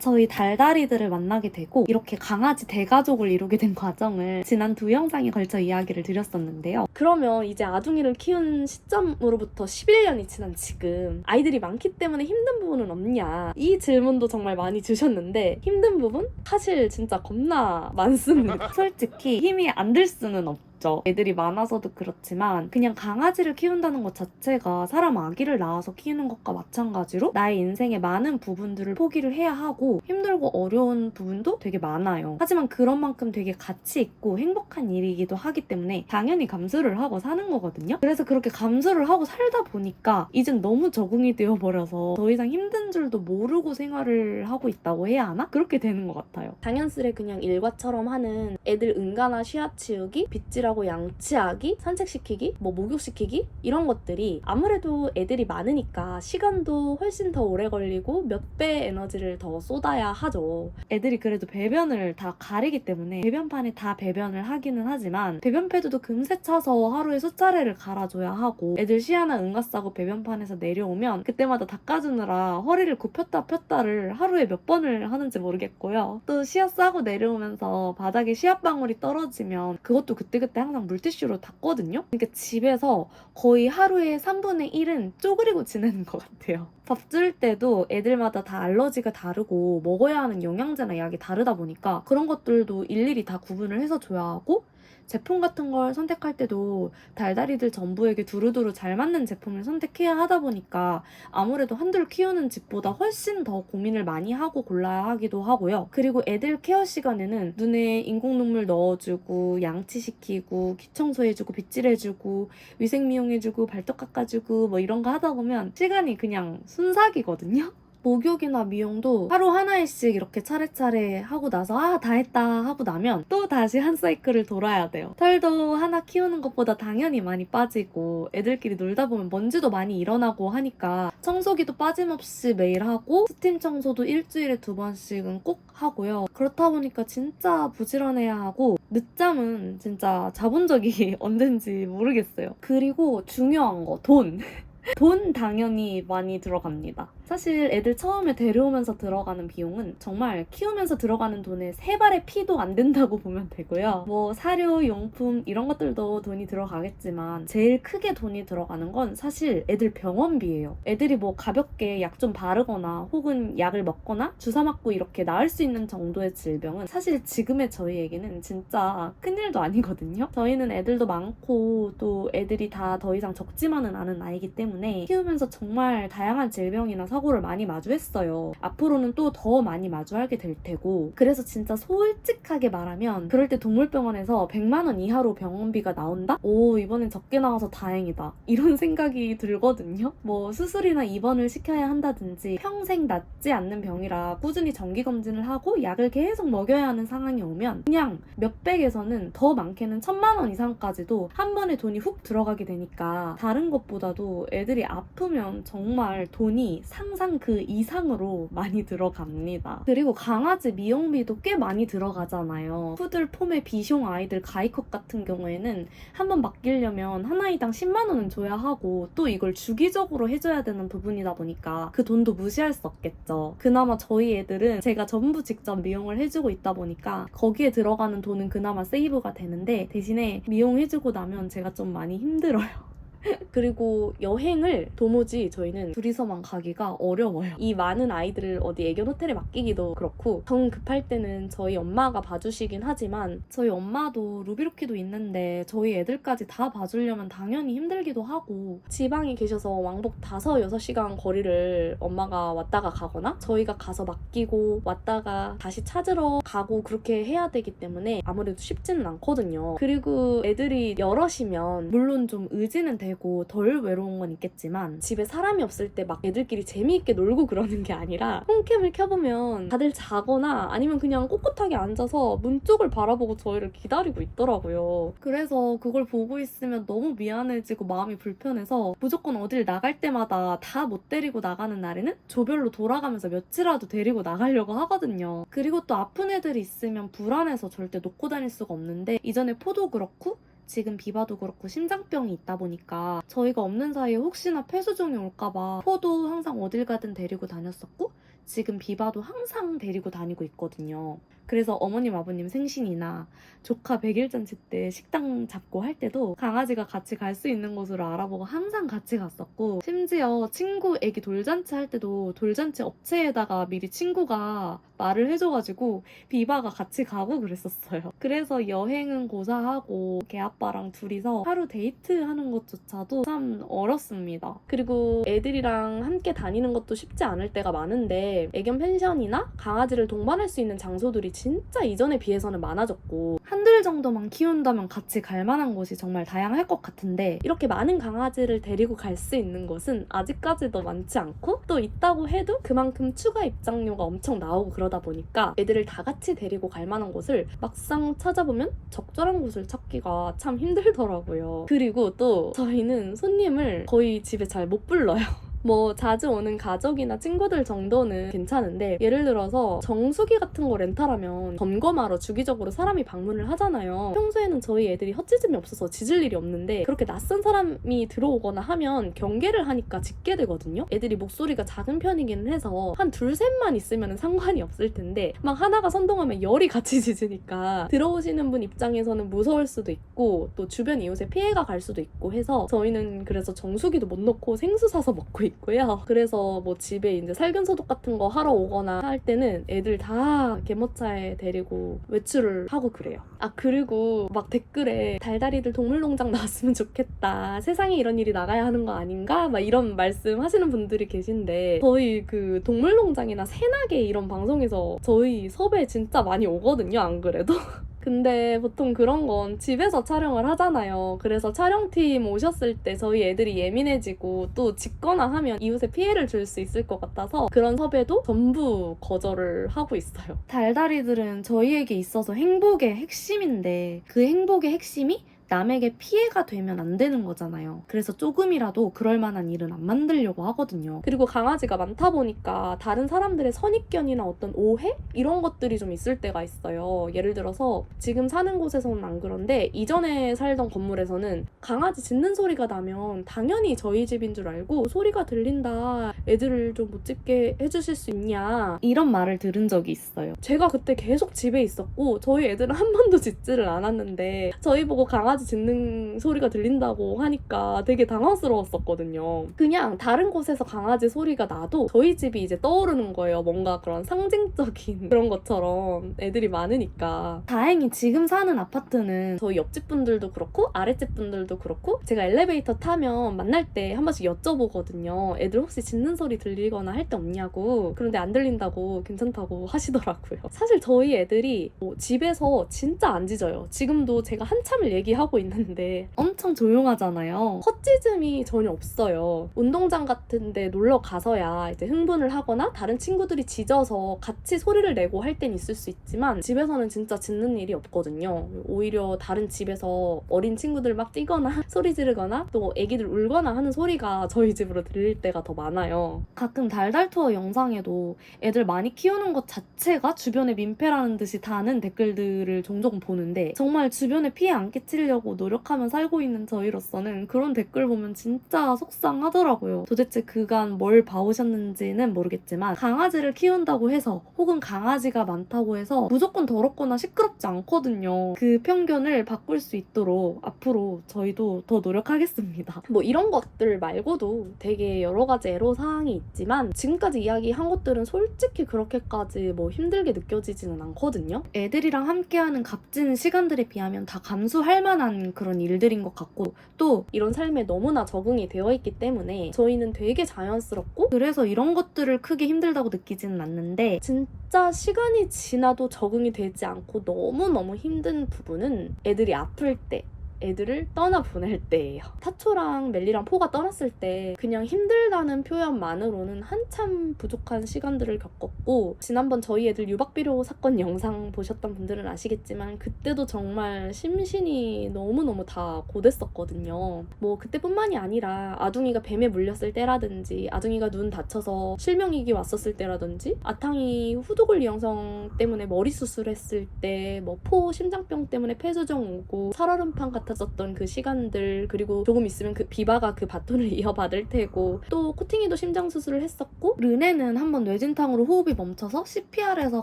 저희 달달이들을 만나게 되고 이렇게 강아지 대가족을 이루게 된 과정을 지난 두 영상에 걸쳐 이야기를 드렸었는데요. 그러면 이제 아둥이를 키운 시점으로부터 11년이 지난 지금 아이들이 많기 때문에 힘든 부분은 없냐 이 질문도 정말 많이 주셨는데 힘든 부분? 사실 진짜 겁나 많습니다. 솔직히 힘이 안 들 수는 없죠. 애들이 많아서도 그렇지만 그냥 강아지를 키운다는 것 자체가 사람 아기를 낳아서 키우는 것과 마찬가지로 나의 인생의 많은 부분들을 포기를 해야 하고 힘들고 어려운 부분도 되게 많아요. 하지만 그런 만큼 되게 가치 있고 행복한 일이기도 하기 때문에 당연히 감수를 하고 사는 거거든요. 그래서 그렇게 감수를 하고 살다 보니까 이젠 너무 적응이 되어 버려서 더 이상 힘든 줄도 모르고 생활을 하고 있다고 해야 하나? 그렇게 되는 것 같아요. 당연스레 그냥 일과처럼 하는 애들 응가나 쉬아 치우기, 빗질하 고 양치하기, 산책시키기, 뭐 목욕시키기 이런 것들이 아무래도 애들이 많으니까 시간도 훨씬 더 오래 걸리고 몇 배 에너지를 더 쏟아야 하죠. 애들이 그래도 배변을 다 가리기 때문에 배변판에 다 배변을 하기는 하지만 배변 패드도 금세 차서 하루에 수차례를 갈아줘야 하고 애들 시야나 응가 싸고 배변판에서 내려오면 그때마다 닦아주느라 허리를 굽혔다 폈다를 하루에 몇 번을 하는지 모르겠고요. 또 시야 싸고 내려오면서 바닥에 시야 방울이 떨어지면 그것도 그때그때 항상 물티슈로 닦거든요. 그러니까 집에서 거의 하루에 3분의 1은 쪼그리고 지내는 것 같아요. 밥 줄 때도 애들마다 다 알러지가 다르고 먹어야 하는 영양제나 약이 다르다 보니까 그런 것들도 일일이 다 구분을 해서 줘야 하고 제품 같은 걸 선택할 때도 달달이들 전부에게 두루두루 잘 맞는 제품을 선택해야 하다 보니까 아무래도 한둘 키우는 집보다 훨씬 더 고민을 많이 하고 골라야 하기도 하고요. 그리고 애들 케어 시간에는 눈에 인공 눈물 넣어주고 양치시키고 귀청소해주고 빗질해주고 위생 미용해주고 발톱 깎아주고 뭐 이런 거 하다 보면 시간이 그냥 순삭이거든요. 목욕이나 미용도 하루 하나씩 이렇게 차례차례 하고 나서 아 다 했다 하고 나면 또 다시 한 사이클을 돌아야 돼요. 털도 하나 키우는 것보다 당연히 많이 빠지고 애들끼리 놀다 보면 먼지도 많이 일어나고 하니까 청소기도 빠짐없이 매일 하고 스팀 청소도 일주일에 두 번씩은 꼭 하고요. 그렇다 보니까 진짜 부지런해야 하고 늦잠은 진짜 자본 적이 언젠지 모르겠어요. 그리고 중요한 거 돈. 돈 당연히 많이 들어갑니다. 사실 애들 처음에 데려오면서 들어가는 비용은 정말 키우면서 들어가는 돈의 세 발의 피도 안 된다고 보면 되고요. 뭐 사료, 용품 이런 것들도 돈이 들어가겠지만 제일 크게 돈이 들어가는 건 사실 애들 병원비예요. 애들이 뭐 가볍게 약 좀 바르거나 혹은 약을 먹거나 주사 맞고 이렇게 나을 수 있는 정도의 질병은 사실 지금의 저희에게는 진짜 큰일도 아니거든요. 저희는 애들도 많고 또 애들이 다 더 이상 적지만은 않은 나이기 때문에 키우면서 정말 다양한 질병이나 사 고를 많이 마주했어요. 앞으로는 또 더 많이 마주하게 될 테고 그래서 진짜 솔직하게 말하면 그럴 때 동물병원에서 100만 원 이하로 병원비가 나온다? 오 이번엔 적게 나와서 다행이다 이런 생각이 들거든요. 뭐 수술이나 입원을 시켜야 한다든지 평생 낫지 않는 병이라 꾸준히 정기 검진을 하고 약을 계속 먹여야 하는 상황이 오면 그냥 몇백에서는 더 많게는 천만 원 이상까지도 한 번에 돈이 훅 들어가게 되니까 다른 것보다도 애들이 아프면 정말 돈이 상상 그 이상으로 많이 들어갑니다. 그리고 강아지 미용비도 꽤 많이 들어가잖아요. 푸들, 포메, 비숑 아이들 가이컷 같은 경우에는 한 번 맡기려면 한 아이당 10만 원은 줘야 하고 또 이걸 주기적으로 해줘야 되는 부분이다 보니까 그 돈도 무시할 수 없겠죠. 그나마 저희 애들은 제가 전부 직접 미용을 해주고 있다 보니까 거기에 들어가는 돈은 그나마 세이브가 되는데 대신에 미용해주고 나면 제가 좀 많이 힘들어요. 그리고 여행을 도무지 저희는 둘이서만 가기가 어려워요. 이 많은 아이들을 어디 애견 호텔에 맡기기도 그렇고 정 급할 때는 저희 엄마가 봐주시긴 하지만 저희 엄마도 루비로키도 있는데 저희 애들까지 다 봐주려면 당연히 힘들기도 하고 지방에 계셔서 왕복 5, 6시간 거리를 엄마가 왔다가 가거나 저희가 가서 맡기고 왔다가 다시 찾으러 가고 그렇게 해야 되기 때문에 아무래도 쉽지는 않거든요. 그리고 애들이 여럿이면 물론 좀 의지는 되고 덜 외로운 건 있겠지만 집에 사람이 없을 때 막 애들끼리 재미있게 놀고 그러는 게 아니라 홈캠을 켜보면 다들 자거나 아니면 그냥 꼿꼿하게 앉아서 문 쪽을 바라보고 저희를 기다리고 있더라고요. 그래서 그걸 보고 있으면 너무 미안해지고 마음이 불편해서 무조건 어딜 나갈 때마다 다 못 데리고 나가는 날에는 조별로 돌아가면서 며칠이라도 데리고 나가려고 하거든요. 그리고 또 아픈 애들이 있으면 불안해서 절대 놓고 다닐 수가 없는데 이전에 포도 그렇고 지금 비바도 그렇고 심장병이 있다 보니까 저희가 없는 사이에 혹시나 폐수종이 올까봐 포도 항상 어딜 가든 데리고 다녔었고 지금 비바도 항상 데리고 다니고 있거든요. 그래서 어머님 아버님 생신이나 조카 100일 잔치 때 식당 잡고 할 때도 강아지가 같이 갈 수 있는 곳으로 알아보고 항상 같이 갔었고 심지어 친구 애기 돌잔치 할 때도 돌잔치 업체에다가 미리 친구가 말을 해줘가지고 비바가 같이 가고 그랬었어요. 그래서 여행은 고사하고 걔 아빠랑 둘이서 하루 데이트하는 것조차도 참 어렵습니다. 그리고 애들이랑 함께 다니는 것도 쉽지 않을 때가 많은데 애견 펜션이나 강아지를 동반할 수 있는 장소들이 진짜 이전에 비해서는 많아졌고 한둘 정도만 키운다면 같이 갈 만한 곳이 정말 다양할 것 같은데 이렇게 많은 강아지를 데리고 갈 수 있는 곳은 아직까지도 많지 않고 또 있다고 해도 그만큼 추가 입장료가 엄청 나오고 그러다 보니까 애들을 다 같이 데리고 갈 만한 곳을 막상 찾아보면 적절한 곳을 찾기가 참 힘들더라고요. 그리고 또 저희는 손님을 거의 집에 잘 못 불러요. 뭐 자주 오는 가족이나 친구들 정도는 괜찮은데 예를 들어서 정수기 같은 거 렌탈하면 점검하러 주기적으로 사람이 방문을 하잖아요. 평소에는 저희 애들이 헛짖음이 없어서 짖을 일이 없는데 그렇게 낯선 사람이 들어오거나 하면 경계를 하니까 짖게 되거든요. 애들이 목소리가 작은 편이기는 해서 한 둘 셋만 있으면 상관이 없을 텐데 막 하나가 선동하면 열이 같이 짖으니까 들어오시는 분 입장에서는 무서울 수도 있고 또 주변 이웃에 피해가 갈 수도 있고 해서 저희는 그래서 정수기도 못 넣고 생수 사서 먹고 있고요. 그래서 뭐 집에 이제 살균 소독 같은 거 하러 오거나 할 때는 애들 다 개모차에 데리고 외출을 하고 그래요. 아 그리고 막 댓글에 달달이들 동물농장 나왔으면 좋겠다. 세상에 이런 일이 나가야 하는 거 아닌가? 막 이런 말씀 하시는 분들이 계신데 저희 그 동물농장이나 새나게 이런 방송에서 저희 섭외 진짜 많이 오거든요. 안 그래도. 근데 보통 그런 건 집에서 촬영을 하잖아요. 그래서 촬영팀 오셨을 때 저희 애들이 예민해지고 또 짓거나 하면 이웃에 피해를 줄 수 있을 것 같아서 그런 섭외도 전부 거절을 하고 있어요. 달달이들은 저희에게 있어서 행복의 핵심인데 그 행복의 핵심이 남에게 피해가 되면 안 되는 거잖아요. 그래서 조금이라도 그럴 만한 일은 안 만들려고 하거든요. 그리고 강아지가 많다 보니까 다른 사람들의 선입견이나 어떤 오해? 이런 것들이 좀 있을 때가 있어요. 예를 들어서 지금 사는 곳에서는 안 그런데 이전에 살던 건물에서는 강아지 짖는 소리가 나면 당연히 저희 집인 줄 알고 소리가 들린다. 애들을 좀 못 짖게 해주실 수 있냐. 이런 말을 들은 적이 있어요. 제가 그때 계속 집에 있었고 저희 애들은 한 번도 짖지를 않았는데 저희 보고 강아지 짖는 소리가 들린다고 하니까 되게 당황스러웠었거든요. 그냥 다른 곳에서 강아지 소리가 나도 저희 집이 이제 떠오르는 거예요. 뭔가 그런 상징적인 그런 것처럼 애들이 많으니까. 다행히 지금 사는 아파트는 저희 옆집 분들도 그렇고 아랫집 분들도 그렇고 제가 엘리베이터 타면 만날 때 한 번씩 여쭤보거든요. 애들 혹시 짖는 소리 들리거나 할 때 없냐고. 그런데 안 들린다고 괜찮다고 하시더라고요. 사실 저희 애들이 뭐 집에서 진짜 안 짖어요. 지금도 제가 한참을 얘기하고 있는데 엄청 조용하잖아요. 헛짖음이 전혀 없어요. 운동장 같은데 놀러 가서야 이제 흥분을 하거나 다른 친구들이 짖어서 같이 소리를 내고 할 땐 있을 수 있지만 집에서는 진짜 짖는 일이 없거든요. 오히려 다른 집에서 어린 친구들 막 뛰거나 소리 지르거나 또 애기들 울거나 하는 소리가 저희 집으로 들릴 때가 더 많아요. 가끔 달달 투어 영상에도 애들 많이 키우는 것 자체가 주변에 민폐라는 듯이 다는 댓글들을 종종 보는데 정말 주변에 피해 안 끼치려고 노력하며 살고 있는 저희로서는 그런 댓글 보면 진짜 속상하더라고요. 도대체 그간 뭘 봐오셨는지는 모르겠지만 강아지를 키운다고 해서 혹은 강아지가 많다고 해서 무조건 더럽거나 시끄럽지 않거든요. 그 편견을 바꿀 수 있도록 앞으로 저희도 더 노력하겠습니다. 뭐 이런 것들 말고도 되게 여러 가지 애로사항이 있지만 지금까지 이야기한 것들은 솔직히 그렇게까지 뭐 힘들게 느껴지지는 않거든요. 애들이랑 함께하는 값진 시간들에 비하면 다 감수할 만한 그런 일들인 것 같고 또 이런 삶에 너무나 적응이 되어 있기 때문에 저희는 되게 자연스럽고 그래서 이런 것들을 크게 힘들다고 느끼지는 않는데 진짜 시간이 지나도 적응이 되지 않고 너무너무 힘든 부분은 애들이 아플 때 애들을 떠나 보낼 때예요. 타초랑 멜리랑 포가 떠났을 때 그냥 힘들다는 표현만으로는 한참 부족한 시간들을 겪었고 지난번 저희 애들 유박비료 사건 영상 보셨던 분들은 아시겠지만 그때도 정말 심신이 너무너무 다 고됐었거든요. 뭐 그때뿐만이 아니라 아둥이가 뱀에 물렸을 때라든지 아둥이가 눈 다쳐서 실명이기 왔었을 때라든지 아탕이 후두골 이형성 때문에 머리 수술했을 때 뭐 포 심장병 때문에 폐수정 오고 살얼음판 같은 같았었던 그 시간들 그리고 조금 있으면 그 비바가 그 바톤을 이어받을 테고 또 코팅이도 심장 수술을 했었고 르네는 한번 뇌진탕으로 호흡이 멈춰서 CPR에서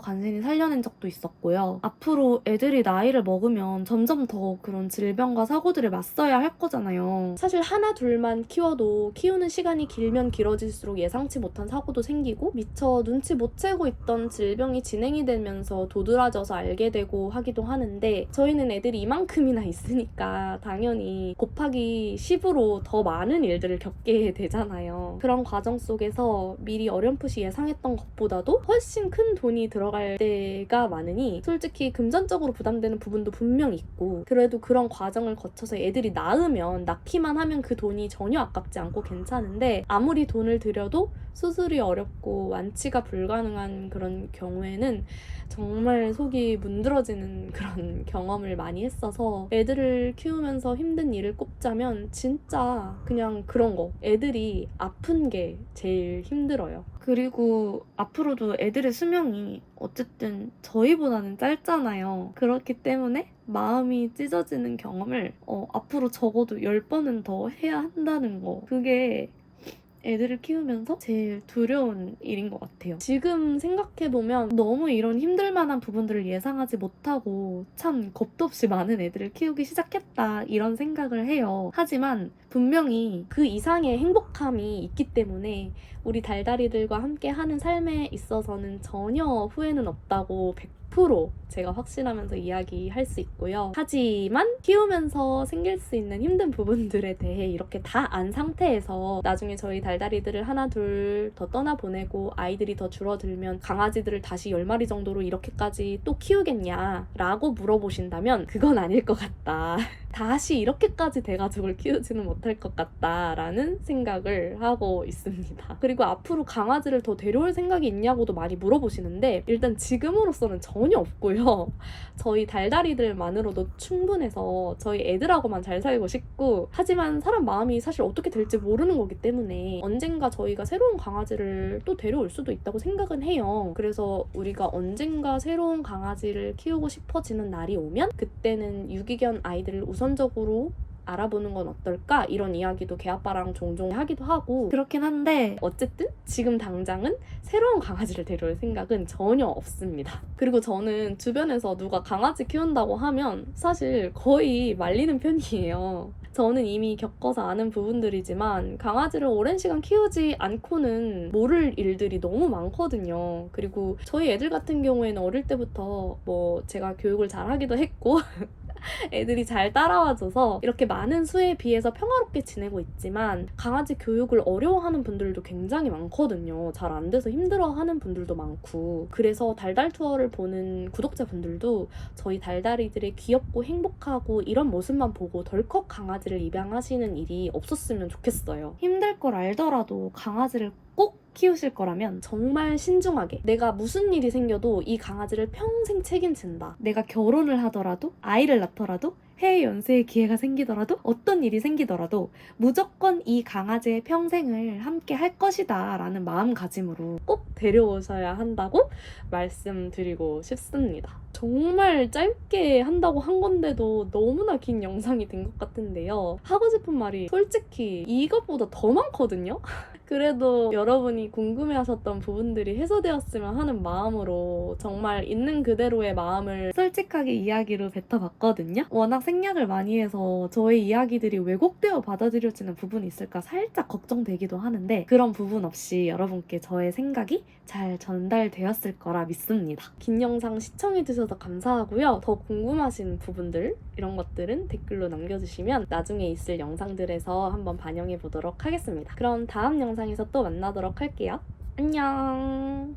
간신히 살려낸 적도 있었고요. 앞으로 애들이 나이를 먹으면 점점 더 그런 질병과 사고들에 맞서야 할 거잖아요. 사실 하나 둘만 키워도 키우는 시간이 길면 길어질수록 예상치 못한 사고도 생기고 미처 눈치 못 채고 있던 질병이 진행이 되면서 도드라져서 알게 되고 하기도 하는데 저희는 애들이 이만큼이나 있으니까 당연히 곱하기 10으로 더 많은 일들을 겪게 되잖아요. 그런 과정 속에서 미리 어렴풋이 예상했던 것보다도 훨씬 큰 돈이 들어갈 때가 많으니 솔직히 금전적으로 부담되는 부분도 분명 있고 그래도 그런 과정을 거쳐서 애들이 낳으면 낳기만 하면 그 돈이 전혀 아깝지 않고 괜찮은데 아무리 돈을 들여도 수술이 어렵고 완치가 불가능한 그런 경우에는 정말 속이 문드러지는 그런 경험을 많이 했어서 애들을 키우 면서 힘든 일을 꼽자면 진짜 그냥 그런 거 애들이 아픈 게 제일 힘들어요. 그리고 앞으로도 애들의 수명이 어쨌든 저희보다는 짧잖아요. 그렇기 때문에 마음이 찢어지는 경험을 어, 앞으로 적어도 10번은 더 해야 한다는 거. 그게 애들을 키우면서 제일 두려운 일인 것 같아요. 지금 생각해보면 너무 이런 힘들만한 부분들을 예상하지 못하고 참 겁도 없이 많은 애들을 키우기 시작했다 이런 생각을 해요. 하지만 분명히 그 이상의 행복함이 있기 때문에 우리 달달이들과 함께 하는 삶에 있어서는 전혀 후회는 없다고 100% 제가 확신하면서 이야기할 수 있고요. 하지만 키우면서 생길 수 있는 힘든 부분들에 대해 이렇게 다 안 상태에서 나중에 저희 달달이들을 하나 둘 더 떠나보내고 아이들이 더 줄어들면 강아지들을 다시 10마리 정도로 이렇게까지 또 키우겠냐 라고 물어보신다면 그건 아닐 것 같다. 다시 이렇게까지 대가족을 키우지는 못할 것 같다라는 생각을 하고 있습니다. 그리고 앞으로 강아지를 더 데려올 생각이 있냐고도 많이 물어보시는데 일단 지금으로서는 전혀 없고요. 저희 달달이들만으로도 충분해서 저희 애들하고만 잘 살고 싶고 하지만 사람 마음이 사실 어떻게 될지 모르는 거기 때문에 언젠가 저희가 새로운 강아지를 또 데려올 수도 있다고 생각은 해요. 그래서 우리가 언젠가 새로운 강아지를 키우고 싶어지는 날이 오면 그때는 유기견 아이들을 우선 적으로 알아보는 건 어떨까? 이런 이야기도 개아빠랑 종종 하기도 하고 그렇긴 한데 어쨌든 지금 당장은 새로운 강아지를 데려올 생각은 전혀 없습니다. 그리고 저는 주변에서 누가 강아지 키운다고 하면 사실 거의 말리는 편이에요. 저는 이미 겪어서 아는 부분들이지만 강아지를 오랜 시간 키우지 않고는 모를 일들이 너무 많거든요. 그리고 저희 애들 같은 경우에는 어릴 때부터 뭐 제가 교육을 잘 하기도 했고 애들이 잘 따라와줘서 이렇게 많은 수에 비해서 평화롭게 지내고 있지만 강아지 교육을 어려워하는 분들도 굉장히 많거든요. 잘 안 돼서 힘들어하는 분들도 많고 그래서 달달 투어를 보는 구독자분들도 저희 달달이들의 귀엽고 행복하고 이런 모습만 보고 덜컥 강아지를 입양하시는 일이 없었으면 좋겠어요. 힘들 걸 알더라도 강아지를 꼭 키우실 거라면 정말 신중하게 내가 무슨 일이 생겨도 이 강아지를 평생 책임진다. 내가 결혼을 하더라도 아이를 낳더라도 해외 연수의 기회가 생기더라도 어떤 일이 생기더라도 무조건 이 강아지의 평생을 함께 할 것이다 라는 마음가짐으로 꼭 데려오셔야 한다고 말씀드리고 싶습니다. 정말 짧게 한다고 한 건데도 너무나 긴 영상이 된 것 같은데요. 하고 싶은 말이 솔직히 이것보다 더 많거든요? 그래도 여러분이 궁금해하셨던 부분들이 해소되었으면 하는 마음으로 정말 있는 그대로의 마음을 솔직하게 이야기로 뱉어봤거든요. 워낙 생략을 많이 해서 저의 이야기들이 왜곡되어 받아들여지는 부분이 있을까 살짝 걱정되기도 하는데 그런 부분 없이 여러분께 저의 생각이 잘 전달되었을 거라 믿습니다. 긴 영상 시청해주셔서 감사하고요. 더 궁금하신 부분들 이런 것들은 댓글로 남겨주시면 나중에 있을 영상들에서 한번 반영해 보도록 하겠습니다. 그럼 다음 영상에서 또 만나도록 할게요. 안녕.